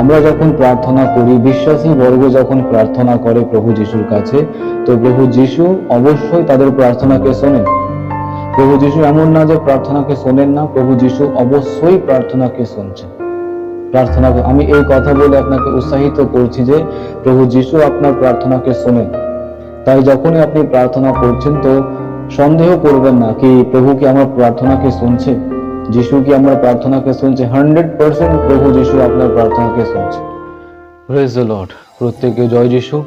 আমরা যখন প্রার্থনা করি, বিশ্বাসী বর্গ যখন প্রার্থনা করে প্রভু যিশুর কাছে, তো প্রভু যিশু অবশ্যই তাদের প্রার্থনাকে শোনেন। প্রভু যিশু এমন না যে প্রার্থনাকে শোনেন না, প্রভু যিশু অবশ্যই প্রার্থনাকে শুনছেন। প্রার্থনা আমি এই কথা বলে আপনাকে উৎসাহিত করছি যে প্রভু যিশু আপনার প্রার্থনাকে শোনেন। তাই যখনই আপনি প্রার্থনা করছেন, তো সন্দেহ করবেন না কি প্রভু কি আমার প্রার্থনাকে শুনছে যিশু কি আমার প্রার্থনাকে শুনছে হান্ড্রেড পার্সেন্ট প্রভু যিশু আপনার প্রার্থনাকে শুনছে। প্রেজ লর্ড প্রত্যেকে জয় যিশু।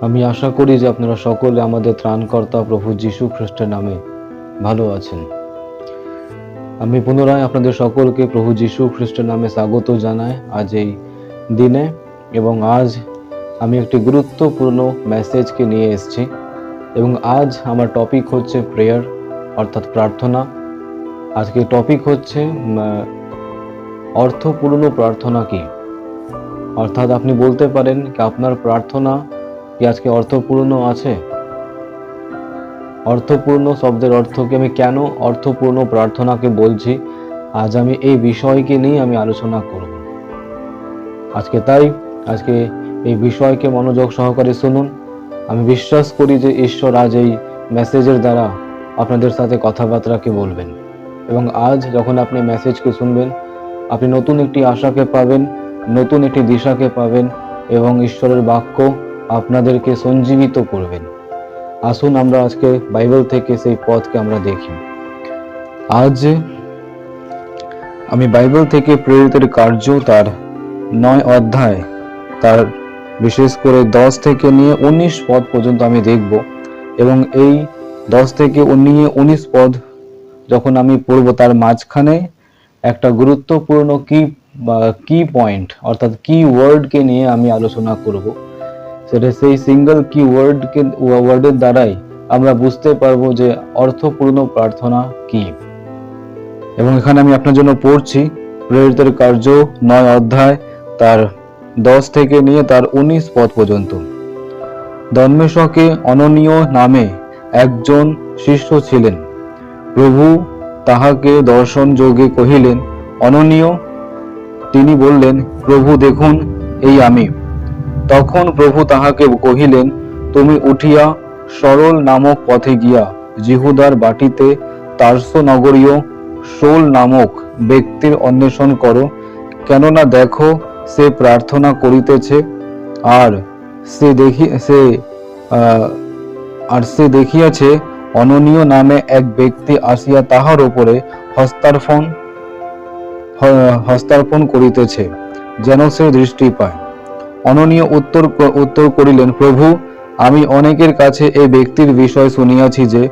আমি আশা করি যে আপনারা সকলে আমাদের ত্রাণকর্তা প্রভু যিশু খ্রিস্টের নামে ভালো আছেন। আমি পুনরায় আপনাদের সকলকে প্রভু যিশু খ্রিস্টের নামে স্বাগত জানাই আজ এই দিনে, এবং আজ আমি একটি গুরুত্বপূর্ণ মেসেজকে নিয়ে এসেছি, এবং আজ আমার টপিক হচ্ছে প্রেয়ার অর্থাৎ প্রার্থনা। আজকে টপিক হচ্ছে অর্থপূর্ণ প্রার্থনা কি? অর্থাৎ আপনি বলতে পারেন কি আপনার প্রার্থনা কি আজকে অর্থপূর্ণ আছে? অর্থপূর্ণ শব্দের অর্থ কি আমি কেন অর্থপূর্ণ প্রার্থনাকে বলছি? আজ আমি এই বিষয়কে নিয়ে আমি আলোচনা করব। আজকে তাই, আজকে এই বিষয়কে মনোযোগ সহকারে শুনুন। আমি বিশ্বাস করি যে ঈশ্বর আজ এই মেসেজের দ্বারা আপনাদের সাথে কথাবার্তাকে বলবেন। এবং আজ যখন আপনি মেসেজকে শুনবেন, আপনি নতুন একটি আশাকে পাবেন, নতুন একটি দিশাকে পাবেন এবং ঈশ্বরের বাক্য আপনাদেরকে সঞ্জীবিত করবেন। আসুন আমরা আজকে বাইবেল থেকে সেই পথকে আমরা দেখি। আজ আমি বাইবেল থেকে প্রেরিতের কার্য তার নয় অধ্যায়, তার বিশেষ করে দশ থেকে নিয়ে উনিশ পদ পর্যন্ত আমি দেখব এবং এই দশ থেকে নিয়ে উনিশ পদ যখন আমি পড়ব তার মাঝখানে একটা গুরুত্বপূর্ণ কি কি পয়েন্ট অর্থাৎ কি ওয়ার্ডকে নিয়ে আমি আলোচনা করব। সেটা সেই সিঙ্গেল কি ওয়ার্ডকে ওয়ার্ডের দ্বারাই আমরা বুঝতে পারব যে অর্থপূর্ণ প্রার্থনা কি। এবং এখানে আমি আপনার জন্য পড়ছি, প্রেরিতের কার্য নয় অধ্যায়, তার দশ থেকে নিয়ে তার উনিশ পদ পর্যন্ত। দন্মেশকে অননীয় নামে একজন শিষ্য ছিলেন। প্রভু তাহাকে দর্শন যোগে কহিলেন, অননীয়। তিনি বললেন, প্রভু, দেখুন, এই আমি। তখন প্রভু তাহাকে কহিলেন, তুমি উঠিয়া সরল নামক পথে গিয়া, জিহুদার বাটিতে তার্স নগরীয় শোল নামক ব্যক্তির অন্বেষণ করো, কেননা দেখো, সে প্রার্থনা করিতেছে, আর সে দেখি, সে আর সে দেখিয়াছে অননীয় নামে এক ব্যক্তি আসিয়া তাহার উপরে হস্তার্পণ হস্তার্পণ করিতেছে, যেন সে দৃষ্টি পায়। অননীয় উত্তর উত্তর করিলেন, প্রভু, আমি অনেকের কাছে এই ব্যক্তির বিষয় শুনিয়াছি যে,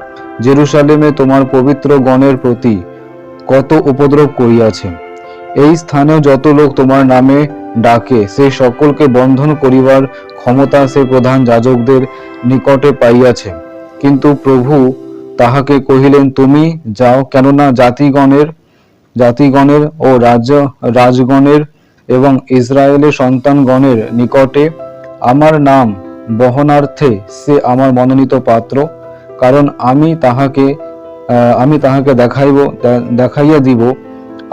জেরুসালেমে তোমার পবিত্র গণের প্রতি কত উপদ্রব করিয়াছে। এই স্থানেও যত লোক তোমার নামে ডাকে, সে সকলকে বন্ধন করিবার ক্ষমতা সে প্রধান যাজকদের নিকটে পাইয়াছে। কিন্তু প্রভু তাহাকে কহিলেন, তুমি যাও, কেননা জাতিগণের জাতিগণের ও রাজ্য, রাজগণের এবং ইসরায়েলের সন্তানগণের নিকটে আমার নাম বহনার্থে সে আমার মনোনীত পাত্র, কারণ আমি তাহাকে আমি তাহাকে দেখাইব, দেখাইয়া দিব।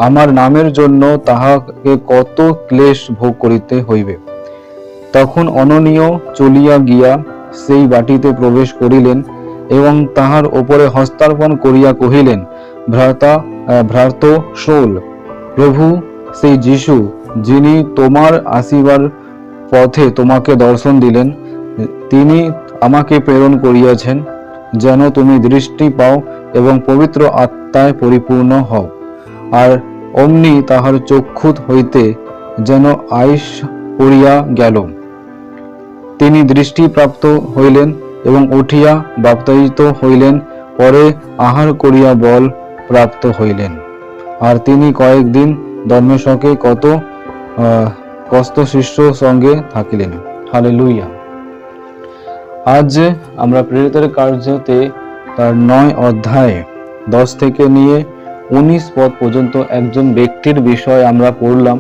আমার নামের জন্য তাহাকে কত ক্লেশ ভোগ করিতে হইবে? তখন অননীয় চলিয়া গিয়া সেই বাটিতে প্রবেশ করিলেন এবং তাহার উপরে হস্তার্পণ করিয়া কহিলেন, ভ্রাতা ভ্রাত শোল, প্রভু সেই যিশু, যিনি তোমার আসিবার পথে তোমাকে দর্শন দিলেন, তিনি আমাকে প্রেরণ করিয়াছেন, যেন তুমি দৃষ্টি পাও এবং পবিত্র আত্মায় পরিপূর্ণ হও। আর অমনি তাহার চক্ষুত হইতে যেন আইস পড়িয়া গেল। তিনি দৃষ্টিপ্রাপ্ত হইলেন এবং উঠিয়া বাপ্তায়িত হইলেন, পরে আহার করিয়া বল প্রাপ্ত হইলেন। আর তিনি কয়েকদিন ধর্মেশকে কত কষ্ট শিষ্য সঙ্গে থাকিলেন। হালে লুইয়া আজ যে আমরা প্রেরিতের কার্যতে তার নয় অধ্যায়ে দশ থেকে নিয়ে উনিশ পদ পর্যন্ত একজন ব্যক্তির বিষয় আমরা পড়লাম।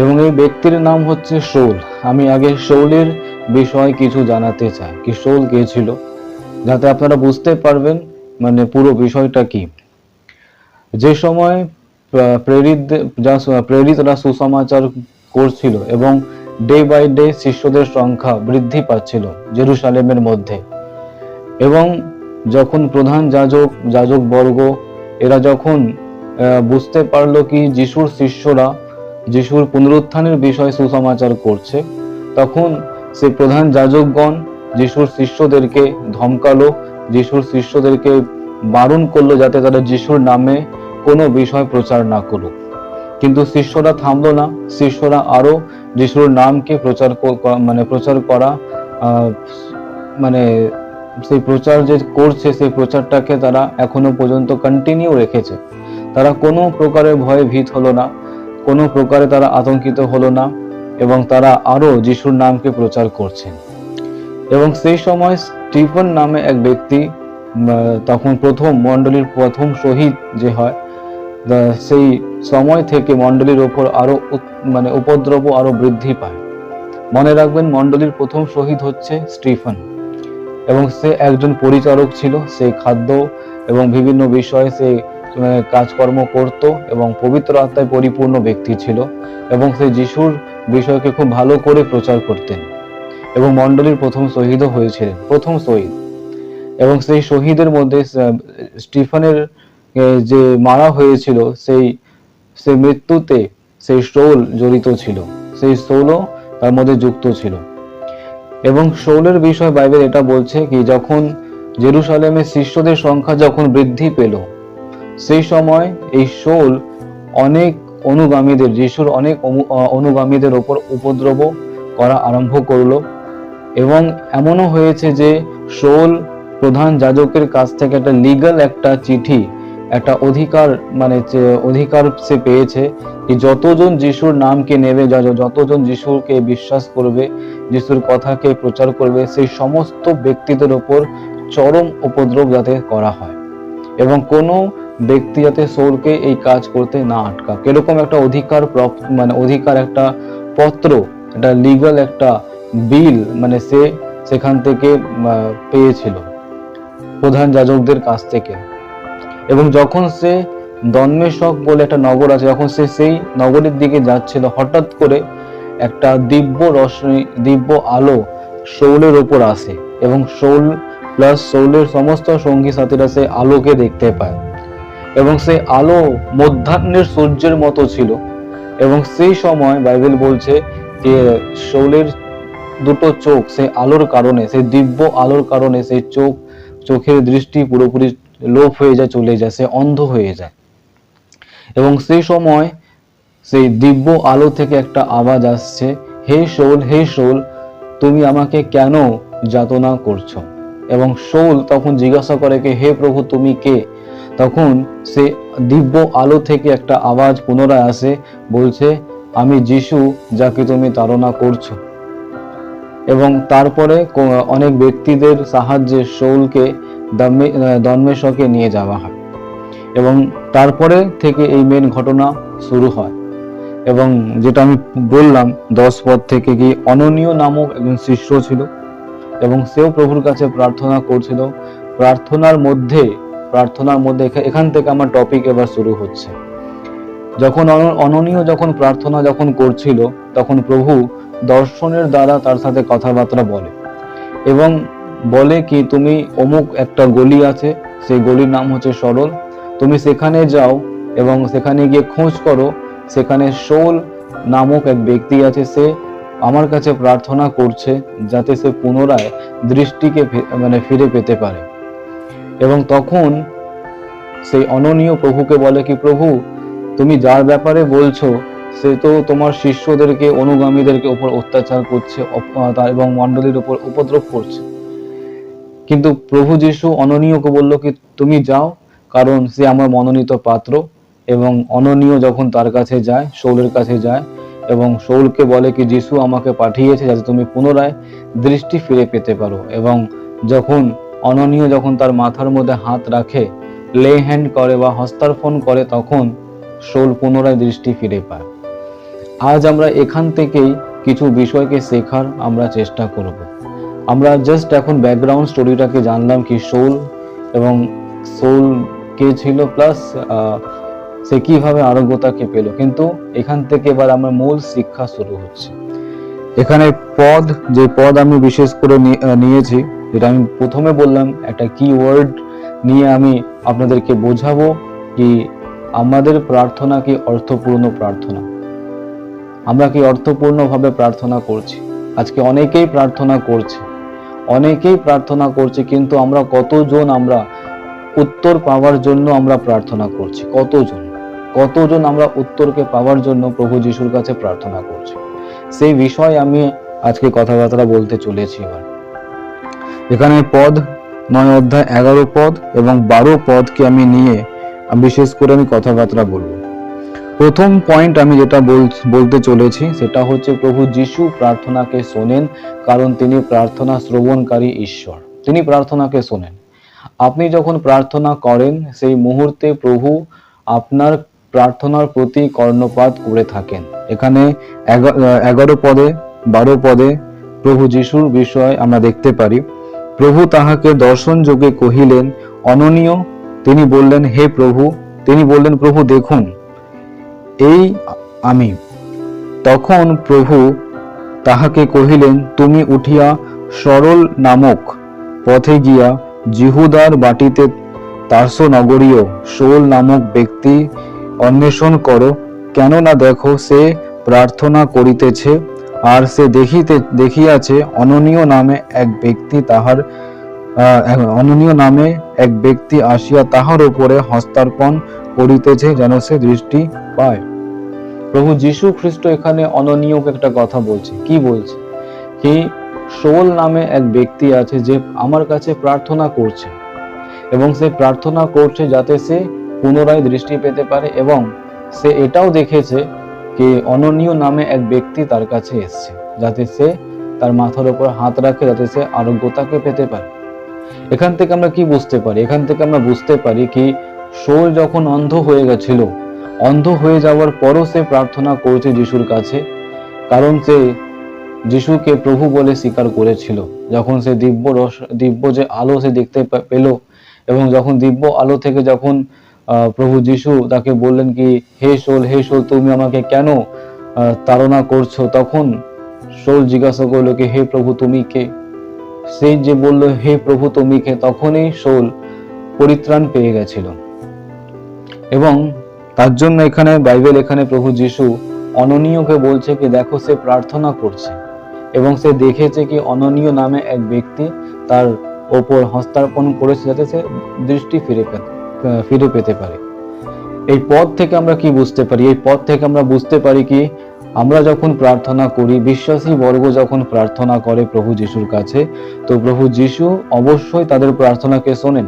এবং এই ব্যক্তির নাম হচ্ছে শোল। আমি আগে শোলের বিষয়ে কিছু জানাতে চাই কি শোল কে ছিল? যাতে আপনারা বুঝতে পারবেন মানে পুরো বিষয়টা কি। যে সময় প্রেরিত যা প্রেরিতরা সুসমাচার করছিল এবং ডে বাই ডে শিষ্যদের সংখ্যা বৃদ্ধি পাচ্ছিল জেরুসালেমের মধ্যে। এবং যখন প্রধান যাজক যাজক বর্গ এরা যখন বুঝতে পারল কি যিশুর শিষ্যরা, যিশুর পুনরুত্থানের বিষয়ে সুসমাচার করছে, তখন সে প্রধান যাজকগণ, যিশুর শিষ্যদেরকে ধমকালো, যিশুর শিষ্যদেরকে বারণ করল যাতে তারা যিশুর নামে কোনো বিষয় প্রচার না করুক। কিন্তু শিষ্যরা থামলো না। শিষ্যরা আরও যিশুর নামকে প্রচার মানে প্রচার করা মানে সেই প্রচার যে করছে, সেই প্রচারটাকে তারা এখনও পর্যন্ত কন্টিনিউ রেখেছে। তারা কোনো প্রকারে ভয়ে ভীত হলো না। কোনো প্রকারে তারা আতঙ্কিত হলো না। এবং তারা আরও যিশুর নামকে প্রচার করছেন। এবং সেই সময় স্টিফেন নামে এক ব্যক্তি তখন প্রথম মণ্ডলীর প্রথম শহীদ যে হয় সেই সময় থেকে মণ্ডলীর ওপর আরও উত- মানে উপদ্রব আরও বৃদ্ধি পায়। মনে রাখবেন মণ্ডলীর প্রথম শহীদ হচ্ছে স্টিফেন। এবং সে একজন পরিচারক ছিল, সে খাদ্য এবং বিভিন্ন বিষয়ে সে কাজকর্ম করত এবং পবিত্র আত্মায় পরিপূর্ণ ব্যক্তি ছিল এবং সে যিশুর বিষয়কে খুব ভালো করে প্রচার করতেন এবং মণ্ডলীর প্রথম শহীদও হয়েছিলেন, প্রথম শহীদ। এবং সেই শহীদের মধ্যে স্টিফানের যে মারা হয়েছিল, সেই সেই মৃত্যুতে সেই শোল জড়িত ছিল, সেই শোলও তার মধ্যে যুক্ত ছিল। এবং শৌলের বিষয় বাইবেল এটা বলছে কি, যখন জেরুসালেমে শিষ্যদের সংখ্যা যখন বৃদ্ধি পেল সেই সময় এই শোল অনেক অনুগামীদের, যিশুর অনেক অনুগামীদের ওপর উপদ্রব করা আরম্ভ করল এবং এমনও হয়েছে যে শোল প্রধান যাজকের কাছ থেকে একটা লিগ্যাল একটা চিঠি, একটা অধিকার মানে অধিকার সে পেয়েছে যে যতজন যিশুর নামকে নেবে যত- যতজন যিশুকে বিশ্বাস করবে, যিশুর কথাকে প্রচার করবে, সেই সমস্ত ব্যক্তিদের ওপর চরম উপদ্রব যাতে করা হয়। এবং কোনো ব্যক্তি যাতে সৌরকে এই কাজ করতে না আটকা। এরকম একটা অধিকার মানে অধিকার একটা পত্র, একটা লিগাল একটা বিল মানে সে সেখান থেকে পেয়েছিল প্রধান যাজকদের কাছ থেকে। এবং যখন সে দন্মেশক বলে একটা নগর আছে, যখন সে সেই নগরের দিকে যাচ্ছিল, হঠাৎ করে একটা দিব্য রশ্মি, দিব্য আলো শৌলের ওপর আসে এবং শৌল প্লাস শৌলের সমস্ত সঙ্গী সাথীরা সে আলোকে দেখতে পায়। এবং সেই আলো মধ্যাহ্নের সূর্যের মতো ছিল। এবং সেই সময় বাইবেল বলছে যে শৌলের দুটো চোখ সেই আলোর কারণে সেই দিব্য আলোর কারণে সেই চোখ, চোখের দৃষ্টি পুরোপুরি লোপ হয়ে যায়, চলে যায়, সে অন্ধ হয়ে যায়। এবং সেই সময় সেই দিব্য আলো থেকে একটা আওয়াজ আসছে, হে শোল হে শোল, তুমি আমাকে কেন যাতনা করছ? এবং শোল তখন জিজ্ঞাসা করে কে হে প্রভু, তুমি কে? তখন সে দিব্য আলো থেকে একটা আওয়াজ পুনরায় আসে, বলছে, আমি যিশু, যাকে তুমি তাড়না করছ। এবং তারপরে অনেক ব্যক্তিদের সাহায্যে শৌলকে দন্মেশকে নিয়ে যাওয়া হয়। এবং তারপরে থেকে এই মেন ঘটনা শুরু হয়। এবং যেটা আমি বললাম, দশ পদ থেকে কি অননীয় নামক একজন শিষ্য ছিল। এবং সেও প্রভুর কাছে প্রার্থনা করছিল। প্রার্থনার মধ্যে প্রার্থনার মধ্যে এখান থেকে আমার টপিক এবার শুরু হচ্ছে। যখন অননীয় যখন প্রার্থনা যখন করছিল, তখন প্রভু দর্শনের দ্বারা তার সাথে কথাবার্তা বলে। এবং বলে কি, তুমি অমুক একটা গলি আছে, সেই গলির নাম হচ্ছে সরল। তুমি সেখানে যাও এবং সেখানে গিয়ে খোঁজ করো। সেখানে শোল নামক এক ব্যক্তি আছে, সে আমার কাছে প্রার্থনা করছে যাতে সে পুনরায় দৃষ্টিকে মানে ফিরে পেতে পারে। এবং তখন সেই অননীয় প্রভুকে বলে কি, প্রভু, তুমি যার ব্যাপারে বলছো, সে তো তোমার শিষ্যদেরকে, অনুগামীদেরকে উপর অত্যাচার করছে এবং মণ্ডলীর ওপর উপদ্রব করছে। কিন্তু প্রভু যিশু অননীয়কে বলল কি, তুমি যাও, কারণ সে আমার মনোনীত পাত্র এবং অননীয় যখন তার কাছে যায়, শৌলের কাছে যায় এবং শৌলকে বলে কি, যিশু আমাকে পাঠিয়েছে যাতে তুমি পুনরায় দৃষ্টি ফিরে পেতে পারো। এবং যখন অননীয় যখন তার মাথার মধ্যে হাত রাখে, লে হ্যান্ড করে বা হস্তার্পণ করে, তখন শৌল পুনরায় দৃষ্টি ফিরে পায়। আজ আমরা এখান থেকেই কিছু বিষয়কে শেখার আমরা চেষ্টা করব। আমরা জাস্ট এখন ব্যাকগ্রাউন্ড স্টোরিটাকে জানলাম কি শৌল এবং শৌল কে ছিল প্লাস সে কীভাবে আরোগ্যতাকে পেল। কিন্তু এখান থেকে এবার আমার মূল শিক্ষা শুরু হচ্ছে। এখানে পদ, যে পদ আমি বিশেষ করে নিয়েছি যেটা আমি প্রথমে বললাম, একটা কি ওয়ার্ড নিয়ে আমি আপনাদেরকে বোঝাবো কি আমাদের প্রার্থনা কি অর্থপূর্ণ প্রার্থনা? আমরা কি অর্থপূর্ণভাবে প্রার্থনা করছি? আজকে অনেকেই প্রার্থনা করছে। অনেকেই প্রার্থনা করছে, কিন্তু আমরা কতজন আমরা উত্তর পাওয়ার জন্য আমরা প্রার্থনা করছি? কতজন? কতজন আমরা উত্তরকে পাওয়ার জন্য প্রভু যিশুর কাছে প্রার্থনা করছি? সেই বিষয়ে আমি আজকে কথাবার্তা বলতে চলেছি এবার। এখানে পদ নয় অধ্যায় এগারো পদ এবং বারো পদকে আমি নিয়ে বিশেষ করে আমি কথাবার্তা বলব। প্রথম পয়েন্ট আমি যেটা বল- বলতে চলেছি সেটা হচ্ছে প্রভু যিশু প্রার্থনাকে শোনেন কারণ তিনি প্রার্থনা শ্রবণকারী ঈশ্বর। তিনি প্রার্থনাকে শোনেন। আপনি যখন প্রার্থনা করেন সেই মুহূর্তে প্রভু আপনার প্রার্থনার প্রতি কর্ণপাত করে থাকেন। এখানে এগা- এগারো পদে, বারো পদে প্রভু যিশুর বিষয় আমরা দেখতে পারি। প্রভু তাহাকে দর্শন যোগে কহিলেন, অননীয়, তিনি বললেন, হে প্রভু, তিনি বললেন, প্রভু, দেখুন, এই আমি। তখন প্রভু তাহাকে কহিলেন, তুমি উঠিয়া সরল নামক পথে গিয়া জিহুদার বাটিতে তার্স নগরীয় শোল নামক ব্যক্তি অন্বেষণ করো। কেননা দেখো, সে প্রার্থনা করিতেছে। আর সে দেখিতে, দেখিয়াছে অননীয় নামে এক ব্যক্তি তাহার অননীয় নামে এক ব্যক্তি আসিয়া তাহার উপরে হস্তার্পণ করিতেছে যেন সে দৃষ্টি পায়। প্রভু যীশু খ্রিস্ট এখানে অননীয় একটা কথা বলছে। কি বলছে? কি শোল নামে এক ব্যক্তি আছে যে আমার কাছে প্রার্থনা করছে এবং সে প্রার্থনা করছে যাতে সে পুনরায় দৃষ্টি পেতে পারে এবং সে এটাও দেখেছে কি অননীয় নামে এক ব্যক্তি তার কাছে এসছে, যাতে সে তার মাথার উপর হাত রাখে, যাতে সে আরোগ্যতাকে পেতে পারে। এখান থেকে আমরা কি বুঝতে পারি? এখান থেকে আমরা বুঝতে পারি কি, শোল যখন অন্ধ হয়ে গেছিল, অন্ধ হয়ে যাওয়ার পরও সে প্রার্থনা করছে যিশুর কাছে, কারণ সে যিশুকে প্রভু বলে স্বীকার করেছিল। যখন সে দিব্য রস, দিব্য যে আলো সে দেখতে পেল, এবং যখন দিব্য আলো থেকে যখন প্রভু যিশু তাকে বললেন কি, হে শোল হে শোল, তুমি আমাকে কেন তাড়না করছ? তখন শোল জিজ্ঞাসা করল কি, হে প্রভু, তুমি কে? সেই যে বলল, হে প্রভু, তুমি কে? তখনই শোল পরিত্রাণ পেয়ে গেছিল। এবং তার জন্য এখানে বাইবেল এখানে প্রভু যিশু অননীয়কে বলছে কি, দেখো, সে প্রার্থনা করছে এবং সে দেখেছে কি, অননীয় নামে এক ব্যক্তি তার ওপর হস্তার্পণ করেছে যাতে সে দৃষ্টি ফিরে পেতে ফিরে পেতে পারে। এই পথ থেকে আমরা কি বুঝতে পারি? এই পথ থেকে আমরা বুঝতে পারি কি, আমরা যখন প্রার্থনা করি, বিশ্বাসী বর্গ যখন প্রার্থনা করে প্রভু যিশুর কাছে, তো প্রভু যিশু অবশ্যই তাদের প্রার্থনাকে শোনেন।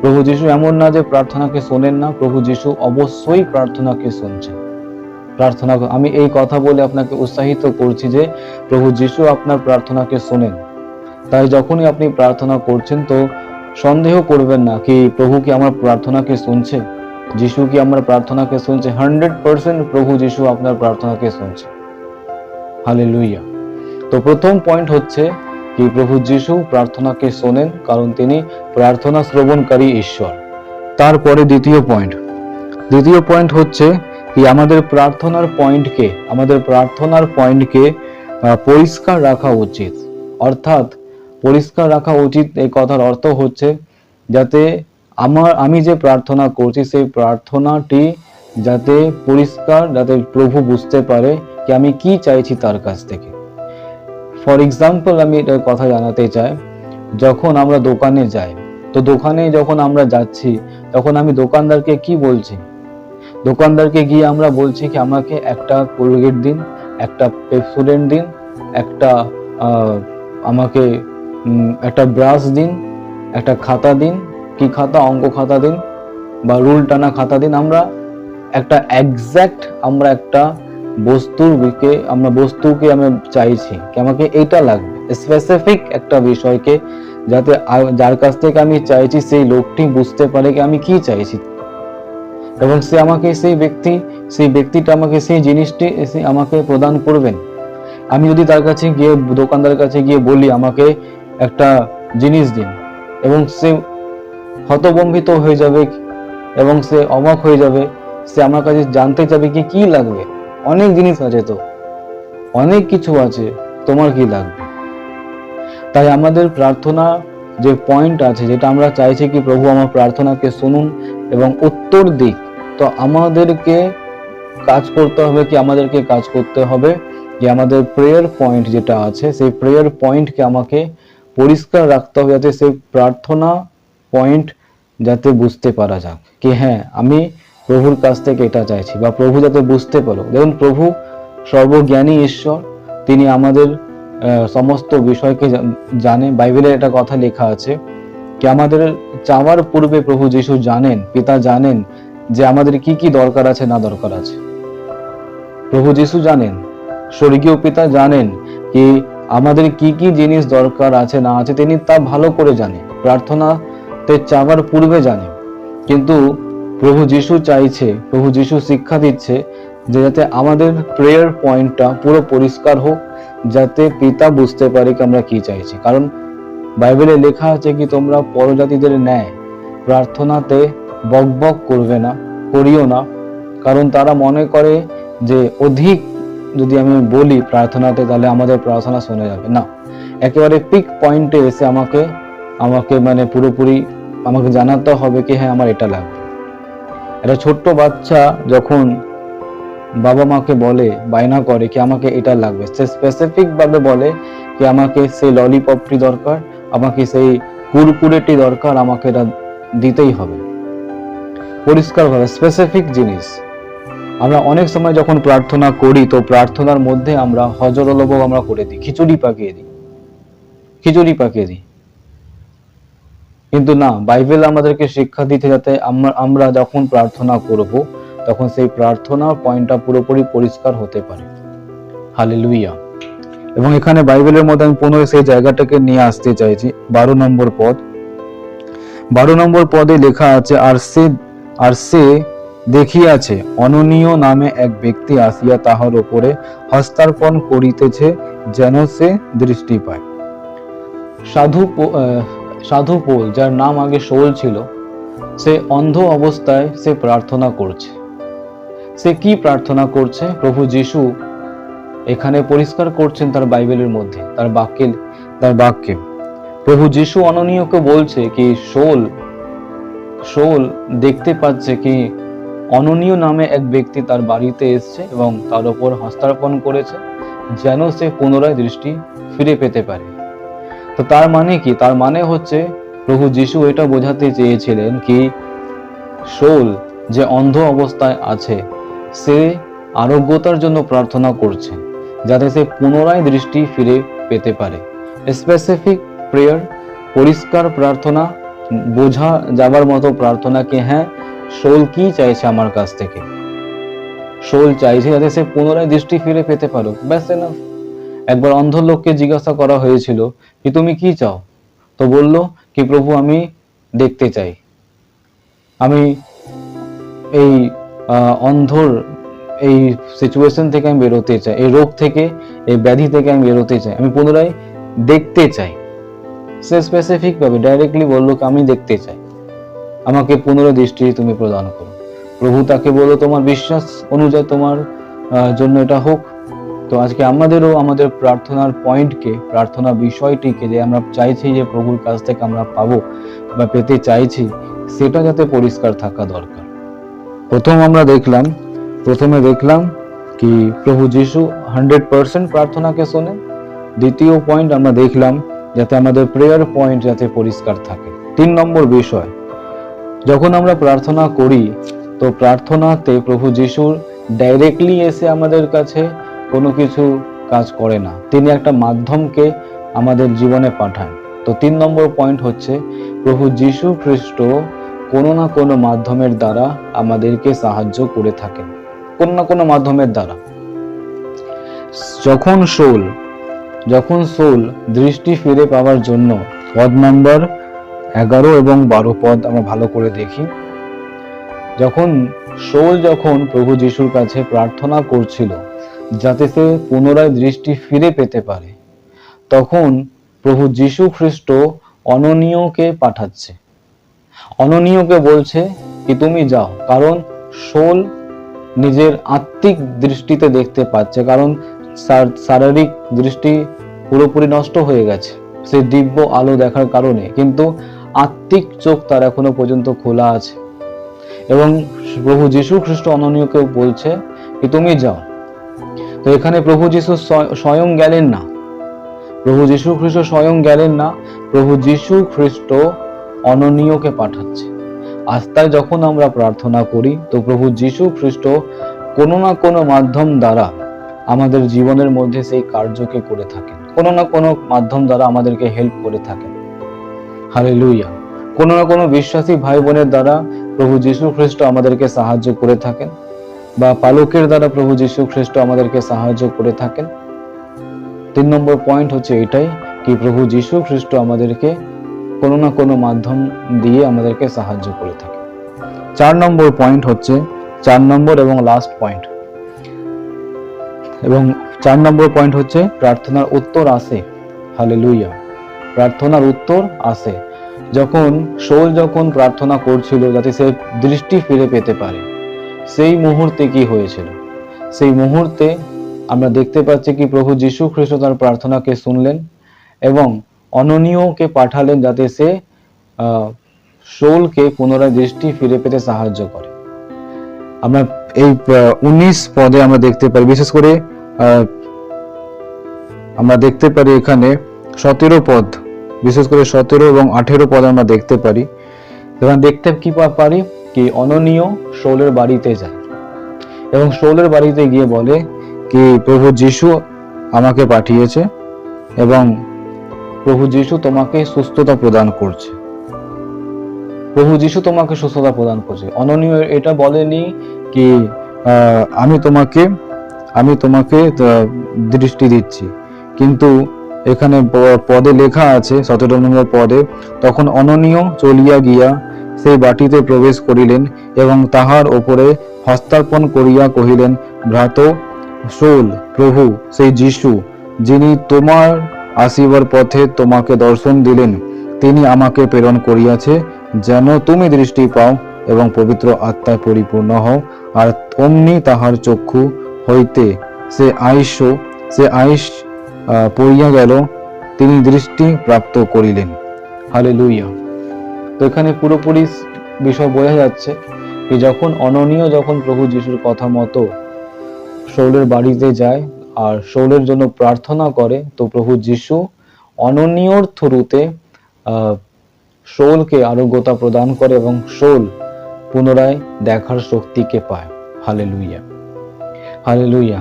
প্রভু যিশু এমন না যে প্রার্থনাকে শোনেন না, প্রভু যিশু অবশ্যই প্রার্থনাকে শুনছেন। প্রার্থনা, আমি এই কথা বলে আপনাকে উৎসাহিত করছি যে প্রভু যিশু আপনার প্রার্থনাকে শোনেন। তাই যখনই আপনি প্রার্থনা করছেন, তো সন্দেহ করবেন না কি প্রভু কি আমার প্রার্থনাকে শুনছে? যিশু কি আমার প্রার্থনাকে শুনছে? হান্ড্রেড পার্সেন্ট প্রভু যিশু আপনার প্রার্থনাকে শুনছে। হালে লুইয়া তো প্রথম পয়েন্ট হচ্ছে কি প্রভু যিশু প্রার্থনাকে শোনেন কারণ তিনি প্রার্থনা শ্রবণকারী ঈশ্বর। তারপরে দ্বিতীয় পয়েন্ট। দ্বিতীয় পয়েন্ট হচ্ছে কি আমাদের প্রার্থনার পয়েন্টকে, আমাদের প্রার্থনার পয়েন্টকে পরিষ্কার রাখা উচিত। অর্থাৎ পরিষ্কার রাখা উচিত এই কথার অর্থ হচ্ছে যাতে আমার, আমি যে প্রার্থনা করছি সেই প্রার্থনাটি যাতে পরিষ্কার, যাতে প্রভু বুঝতে পারে যে আমি কি চাইছি তার কাছ থেকে। ফর এক্সাম্পল আমি এটার কথা জানাতে চাই, যখন আমরা দোকানে যাই, তো দোকানে যখন আমরা যাচ্ছি, তখন আমি দোকানদারকে কি বলছি? দোকানদারকে গিয়ে আমরা বলছি কি আমাকে একটা কোলগেট দিন, একটা পেপসোডেন্ট দিন, একটা আমাকে একটা ব্রাশ দিন, একটা খাতা দিন, কি খাতা? অঙ্ক খাতা দিন বা রুল টানা খাতা দিন। আমরা একটা এক্সাক্ট আমরা একটা বস্তুর দিকে আমরা বস্তুকে আমি চাইছি কি আমাকে এইটা লাগবে। স্পেসিফিক একটা বিষয়কে যাতে যার কাছ থেকে আমি চাইছি সেই লোকটি বুঝতে পারে কি আমি কি চাইছি। এবং সে আমাকে সেই ব্যক্তি, সেই ব্যক্তিটা আমাকে সেই জিনিসটি এসে আমাকে প্রদান করবেন। আমি যদি তার কাছে গিয়ে দোকানদারের কাছে গিয়ে বলি, আমাকে একটা জিনিস দিন এবং সে হতবম্বিত হয়ে যাবে এবং সে অবাক হয়ে যাবে, সে আমার কাছে জানতে চাবে কি কি লাগবে। অনেক জিনিস আছে তো। অনেক কিছু আছে, তোমার কি লাগবে? তাই আমাদের প্রার্থনা যে পয়েন্ট আছে, যেটা আমরা চাইছি কি প্রভু আমার প্রার্থনাকে শুনুন এবং উত্তর দিক, তো আমাদেরকে কাজ করতে হবে কি, আমাদেরকে কাজ করতে হবে যে আমাদের প্রেয়ার পয়েন্ট যেটা আছে, সেই প্রেয়ার পয়েন্টকে আমাকে পরিষ্কার রাখতে হবে যাতে সেই প্রার্থনা পয়েন্ট যাতে বুঝতে পারা যাক কি হ্যাঁ আমি প্রভুর কাছ থেকে এটা চাইছি বা প্রভু যাতে বুঝতে পারো দেখুন, প্রভু সর্বজ্ঞানী ঈশ্বর, তিনি আমাদের সমস্ত বিষয়কে জানে। বাইবেলে একটা কথা লেখা আছে কি, আমাদের চাওয়ার পূর্বে প্রভু যিশু জানেন, পিতা জানেন যে আমাদের কি কি দরকার আছে, না দরকার আছে। প্রভু যিশু জানেন, স্বর্গীয় পিতা জানেন কি আমাদের কি কি জিনিস দরকার আছে, না আছে, তিনি তা ভালো করে জানেন প্রার্থনাতে চাওয়ার পূর্বে জানে। কিন্তু প্রভু যিশু চাইছে, প্রভু যিশু শিক্ষা দিচ্ছে যে যাতে আমাদের প্রেয়ার পয়েন্টটা পুরো পরিষ্কার হোক, যাতে পিতা বুঝতে পারে কি আমরা কি চাইছি। কারণ বাইবেলে লেখা আছে কি, তোমরা পরজাতিদের ন্যায় প্রার্থনাতে বকবক করবে না, করিও না। কারণ তারা মনে করে যে অধিক যদি আমি বলি প্রার্থনাতে, তাহলে আমাদের প্রার্থনা শোনা যাবে। না, একেবারে পিক পয়েন্টে এসে আমাকে আমাকে মানে পুরোপুরি আমাকে জানাতে হবে কি হ্যাঁ আমার এটা লাগবে। একটা ছোট্ট বাচ্চা যখন বাবা মাকে বলে, বায়না করে কি আমাকে এটা লাগবে, সে স্পেসিফিকভাবে বলে কি আমাকে সেই ললিপপটি দরকার, আমাকে সেই কুরকুরেটি দরকার, আমাকে এটা দিতেই হবে। পরিষ্কারভাবে স্পেসিফিক জিনিস। আমরা অনেক সময় যখন প্রার্থনা করি, তো প্রার্থনার মধ্যে আমরা হজরলভ আমরা করে দিই। খিচুড়ি পাকিয়ে দিই। খিচুড়ি পাকিয়ে দিই। কিন্তু না, বাইবেল আমাদেরকে শিক্ষা দিতে যাতে আমরা আমরা যখন প্রার্থনা করব, তখন সেই প্রার্থনার পয়েন্টটা পুরোপুরি পরিষ্কার হতে পারে। হালে লুইয়া এবং এখানে বাইবেলের মধ্যে আমি পুনরায় সেই জায়গাটাকে নিয়ে আসতে চাইছি, বারো নম্বর পদ। বারো নম্বর পদে লেখা আছে, আর সে আর সে দেখিয়াছে, অননীয় নামে এক ব্যক্তি আসিয়া তাহার উপরে হস্তার্পণ করিতেছে যেন সে দৃষ্টি পায়। সাধু সাধু পোল, যার নাম আগে শোল ছিল, সে অন্ধ অবস্থায় সে প্রার্থনা করছে। সে কি প্রার্থনা করছে? প্রভু যিশু এখানে পরিষ্কার করছেন তার বাইবেলের মধ্যে, তার বাক্যে তার বাক্যে। প্রভু যিশু অননীয়কে বলছে কি, শোল শোল দেখতে পাচ্ছে কি অননীয় নামে এক ব্যক্তি তার বাড়িতে এসছে এবং তার উপর হস্তার্পণ করেছে, যেন সে পুনরায় দৃষ্টি ফিরে পেতে পারে। তো তার মানে কি? তার মানে হচ্ছে, প্রভু যিশু এটা বোঝাতে চেয়েছিলেন কি, শোল যে অন্ধ অবস্থায় আছে, সে আরোগ্যতার জন্য প্রার্থনা করছে, যাতে সে পুনরায় দৃষ্টি ফিরে পেতে পারে। স্পেসিফিক প্রেয়ার পরিষ্কার প্রার্থনা, বোঝা যাবার মতো প্রার্থনা প্রার্থনাকে হ্যাঁ শোল কি চাইছে আমার কাছ থেকে? শোল চাইছে যাতে সে পুনরায় দৃষ্টি ফিরে পেতে পারুক। ব্যাস এনাফ একবার অন্ধ লোককে জিজ্ঞাসা করা হয়েছিল কি তুমি কি চাও? তো বলল, কি প্রভু, আমি দেখতে চাই। আমি এই অন্ধর এই সিচুয়েশন থেকে আমি বেরোতে চাই, এই রোগ থেকে, এই ব্যাধি থেকে আমি বেরোতে চাই। আমি পুনরায় দেখতে চাই। সে স্পেসিফিক ভাবে ডাইরেক্টলি বলল, আমি দেখতে চাই। আমাকে পুনরায় দৃষ্টি তুমি প্রদান করো। প্রভু তাকে বলল তোমার বিশ্বাস অনুযায়ী তোমার জন্য এটা হোক। তো আজকে আমাদেরও আমাদের প্রার্থনার পয়েন্টকে, প্রার্থনা বিষয়টিকে যে আমরা চাইছি যে প্রভুর কাছ থেকে আমরা পাবো বা পেতে চাইছি, সেটা যাতে পরিষ্কার থাকা দরকার। প্রথম আমরা দেখলাম, প্রথমে দেখলাম কি প্রভু যিশু হান্ড্রেড পার্সেন্ট প্রার্থনাকে শোনে। দ্বিতীয় পয়েন্ট আমরা দেখলাম, যাতে আমাদের প্রেয়ার পয়েন্ট যাতে পরিষ্কার থাকে। তিন নম্বর বিষয় যখন আমরা প্রার্থনা করি, তো প্রার্থনাতে প্রভু যিশুর ডাইরেক্টলি এসে আমাদের কাছে কোনো কিছু কাজ করে না। তিনি একটা মাধ্যমকে আমাদের জীবনে পাঠান। তো তিন নম্বর পয়েন্ট হচ্ছে, প্রভু যিশু খ্রিস্ট কোনো না কোনো মাধ্যমের দ্বারা আমাদেরকে সাহায্য করে থাকেন। কোনো না কোনো মাধ্যমের দ্বারা। যখন সোল যখন সোল দৃষ্টি ফিরে পাওয়ার জন্য, পদ নম্বর এগারো এবং বারো পদ আমরা ভালো করে দেখি। যখন সোল যখন প্রভু যিশুর কাছে প্রার্থনা করছিল যাতে সে পুনরায় দৃষ্টি ফিরে পেতে পারে, তখন প্রভু যিশু খ্রিস্ট অননীয়কে পাঠাচ্ছে। অননীয়কে বলছে কি তুমি যাও, কারণ শোল নিজের আত্মিক দৃষ্টিতে দেখতে পাচ্ছে, কারণ শারীরিক দৃষ্টি পুরোপুরি নষ্ট হয়ে গেছে, সে দিব্য আলো দেখার কারণে। কিন্তু আত্মিক চোখ তার এখনও পর্যন্ত খোলা আছে। এবং প্রভু যীশু খ্রিস্ট অননীয়কেও বলছে কি, তুমি যাও। তো এখানে প্রভু যীশু স্বয়ং গেলেন না। প্রভু যীশু খ্রিস্ট স্বয়ং গেলেন না, প্রভু যীশু খ্রিস্ট অননীয়কে পাঠাচ্ছে। আস্থায় যখন আমরা প্রার্থনা করি, তো প্রভু যীশু খ্রিস্ট কোনো না কোনো মাধ্যম দ্বারা আমাদের জীবনের মধ্যে সেই কার্যকে করে থাকেন। কোনো না কোনো মাধ্যম দ্বারা আমাদেরকে হেল্প করে থাকেন। হালে লুইয়া কোনো না কোনো বিশ্বাসী ভাই বোনের দ্বারা প্রভু যীশু খ্রিস্ট আমাদেরকে সাহায্য করে থাকেন বা পালকের দ্বারা প্রভু যীশু খ্রিস্ট আমাদেরকে সাহায্য করে থাকেন। তিন নম্বর পয়েন্ট হচ্ছে এটাই কি প্রভু যীশু খ্রিস্ট আমাদেরকে কোনো না কোনো মাধ্যম দিয়ে আমাদেরকে সাহায্য করে থাকে। চার নম্বর পয়েন্ট হচ্ছে চার নম্বর এবং লাস্ট পয়েন্ট। এবং চার নম্বর পয়েন্ট হচ্ছে প্রার্থনার উত্তর আসে। হালে লুইয়া প্রার্থনার উত্তর আসে যখন শোল যখন প্রার্থনা করছিল যাতে সে দৃষ্টি ফিরে পেতে পারে, সেই মুহূর্তে কি হয়েছিল? সেই মুহূর্তে আমরা দেখতে পাচ্ছি কি প্রভু যীশু খ্রিস্ট তার প্রার্থনাকে শুনলেন এবং অননীয়কে পাঠালেন যাতে সে শোলকে পুনরায় দৃষ্টি ফিরে পেতে সাহায্য করে। আমরা এই উনিশ পদে আমরা দেখতে পারি বিশেষ করে আমরা দেখতে পারি এখানে সতেরো পদ। বিশেষ করে সতেরো এবং আঠেরো পদ আমরা দেখতে পারি। এবং দেখতে কি পারি? কি অননীয় শৌলের বাড়িতে যায়। এবং শোলের বাড়িতে গিয়ে বলে কি, প্রভু যিশু আমাকে পাঠিয়েছে এবং প্রভু যিশু তোমাকে সুস্থতা প্রদান করছে। প্রভু যিশু তোমাকে সুস্থতা প্রদান করছে। অননীয় এটা বলেনি কি আমি তোমাকে আমি তোমাকে দৃষ্টি দিচ্ছি। কিন্তু এখানে পদে লেখা আছে সতেরো নম্বর পদে তখন অননীয় চলিয়া গিয়া সেই বাটিতে প্রবেশ করিলেন এবং তাহার ওপরে হস্তার্পণ করিয়া কহিলেন ভ্রাত শোল প্রভু সেই যিশু যিনি তোমার আসিবার পথে তোমাকে দর্শন দিলেন তিনি আমাকে প্রেরণ করিয়াছে যেন তুমি দৃষ্টি পাও এবং পবিত্র আত্মায় পরিপূর্ণ হও আর অমনি তাহার চক্ষু হইতে সে আইস সে আহ, পড়িয়া গেল, তিনি দৃষ্টি প্রাপ্ত করিলেন। হালে লুইয়া তো এখানে পুরোপুরি বিষয় বোঝা যাচ্ছে যে যখন অননীয় যখন প্রভু যিশুর কথা মতো শৌলের বাড়িতে যায় আর শৌলের জন্য প্রার্থনা করে, তো প্রভু যিশু অননীয়র থ্রুতে শৌলকে আরোগ্যতা প্রদান করে এবং শৌল পুনরায় দেখার শক্তিকে পায়। হালে লুইয়া হালে লুইয়া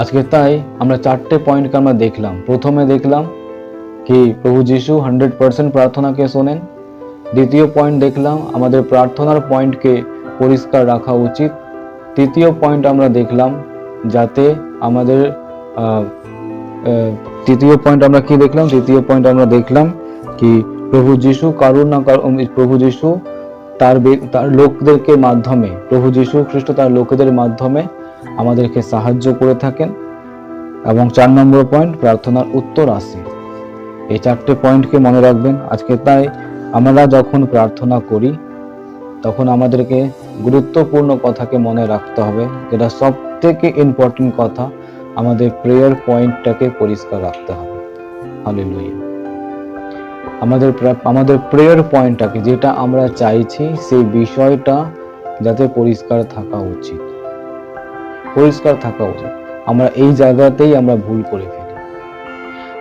আজকে তাই আমরা চারটে পয়েন্টকে আমরা দেখলাম। প্রথমে দেখলাম কি প্রভু যিশু হান্ড্রেড পার্সেন্ট প্রার্থনাকে শোনেন। দ্বিতীয় পয়েন্ট দেখলাম আমাদের প্রার্থনার পয়েন্টকে পরিষ্কার রাখা উচিত। তৃতীয় পয়েন্ট আমরা দেখলাম যাতে আমাদের তৃতীয় পয়েন্ট আমরা কি দেখলাম? তৃতীয় পয়েন্ট আমরা দেখলাম কি প্রভু যিশু কারুর না প্রভু যিশু তার তার লোকদেরকে মাধ্যমে, প্রভু যিশু খ্রিস্ট তার লোকেদের মাধ্যমে আমাদেরকে সাহায্য করে থাকেন। এবং চার নম্বর পয়েন্ট, প্রার্থনার উত্তর আসে। এই চারটে পয়েন্টকে মনে রাখবেন। আজকে তাই আমরা যখন প্রার্থনা করি, তখন আমাদেরকে গুরুত্বপূর্ণ কথাকে মনে রাখতে হবে। যেটা সব থেকে ইম্পর্টেন্ট কথা, আমাদের প্রেয়ার পয়েন্টটাকে পরিষ্কার রাখতে হবে। আমাদের আমাদের প্রেয়ার পয়েন্টটাকে যেটা আমরা চাইছি, সেই বিষয়টা যাতে পরিষ্কার থাকা উচিত। পরিষ্কার থাকা উচিত। আমরা এই জায়গাতেই আমরা ভুল করে ফেলি।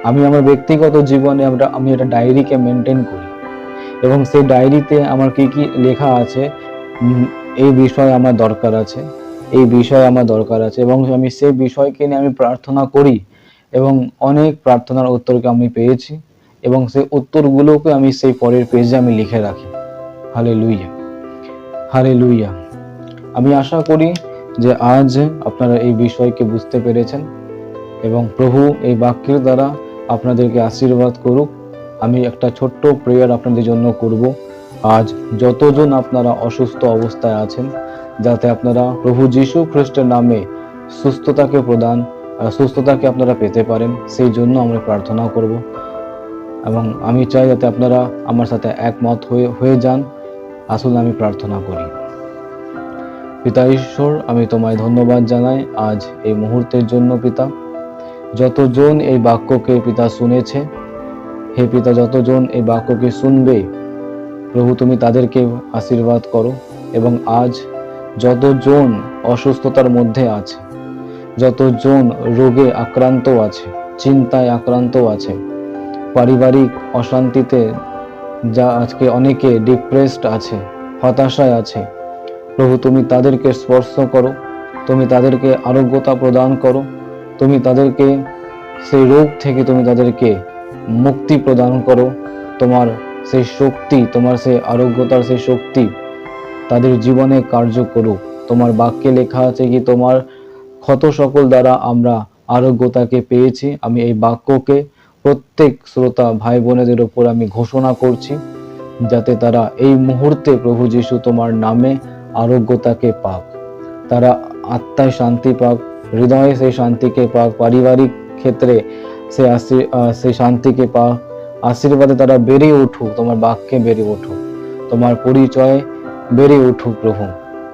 আমি আমার ব্যক্তিগত জীবনে আমরা, আমি একটা ডায়েরিকে মেনটেন করি। এবং সেই ডায়েরিতে আমার কি কি লেখা আছে এই বিষয়ে আমার দরকার আছে, এই বিষয়ে আমার দরকার আছে, এবং আমি সেই বিষয়কে নিয়ে আমি প্রার্থনা করি, এবং অনেক প্রার্থনার উত্তরকে আমি পেয়েছি, এবং সেই উত্তরগুলোকে আমি সেই পরের পেজে আমি লিখে রাখি। হালে লুইয়া হালে লুইয়া আমি আশা করি যে আজ আপনারা এই বিষয়কে বুঝতে পেরেছেন এবং প্রভু এই বাক্যের দ্বারা আপনাদেরকে আশীর্বাদ করুক। আমি একটা ছোট্ট প্রেয়ার আপনাদের জন্য করব। আজ যতজন আপনারা অসুস্থ অবস্থায় আছেন, যাতে আপনারা প্রভু যীশু খ্রিস্টের নামে সুস্থতাকে প্রদান সুস্থতাকে আপনারা পেতে পারেন, সেই জন্য আমরা প্রার্থনা করব। এবং আমি চাই যাতে আপনারা আমার সাথে একমত হয়ে হয়ে যান। আসলে আমি প্রার্থনা করি। পিতা ঈশ্বর, আমি তোমায় ধন্যবাদ জানাই আজ এই মুহূর্তের জন্য পিতা। যতজন এই বাক্যকে পিতা শুনেছে, হে পিতা, যতজন এই বাক্যকে শুনবে, প্রভু তুমি তাদেরকে আশীর্বাদ করো এবং আজ যতজন অসুস্থতার মধ্যে আছে, যতজন রোগে আক্রান্ত আছে, চিন্তায় আক্রান্ত আছে, পারিবারিক অশান্তিতে যা আজকে অনেকে ডিপ্রেসড আছে, হতাশায় আছে প্রভু, তুমি তাদেরকে স্পর্শ করো, তুমি তাদেরকে আরোগ্যতা প্রদান করো, তুমি তাদেরকে, সেই রোগ থেকে তুমি তাদেরকে মুক্তি প্রদান করো, তোমার সেই শক্তি, তোমার সেই আরোগ্যতার সেই শক্তি তাদের জীবনে কার্য করুক। তোমার বাক্যে লেখা আছে কি, তোমার ক্ষত সকল দ্বারা আমরা আরোগ্যতাকে পেয়েছি। আমি এই বাক্যকে প্রত্যেক শ্রোতা ভাই বোনেদের ওপর আমি ঘোষণা করছি, যাতে তারা এই মুহূর্তে প্রভু যিশু তোমার নামে আরোগ্যতাকে পাক। তারা আত্মায় শান্তি পাক, হৃদয়ে সেই শান্তিকে পাক, পারিবারিক ক্ষেত্রে সে সেই শান্তিকে পাক। আশীর্বাদে তারা বেড়ে উঠুক, তোমার বাক্যে বেড়ে উঠুক, তোমার পরিচয়ে বেড়ে উঠুক প্রভু।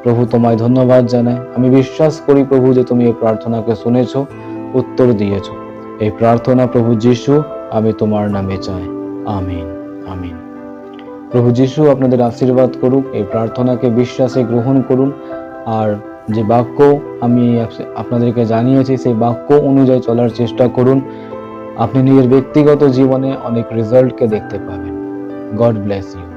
প্রভু তোমায় ধন্যবাদ জানাই। আমি বিশ্বাস করি প্রভু যে তুমি এই প্রার্থনাকে শুনেছ, উত্তর দিয়েছ। এই প্রার্থনা প্রভু যিশু, আমি তোমার নামে চাই। আমিন আমিন। প্রভু যিশু আপনাদের আশীর্বাদ করুক, এই প্রার্থনাকে বিশ্বাসে গ্রহণ করুন। আর যে বাক্য আমি আপনাদেরকে জানিয়েছি, সেই বাক্য অনুযায়ী চলার চেষ্টা করুন। আপনি নিজের ব্যক্তিগত জীবনে অনেক রেজাল্টকে দেখতে পাবেন। God bless you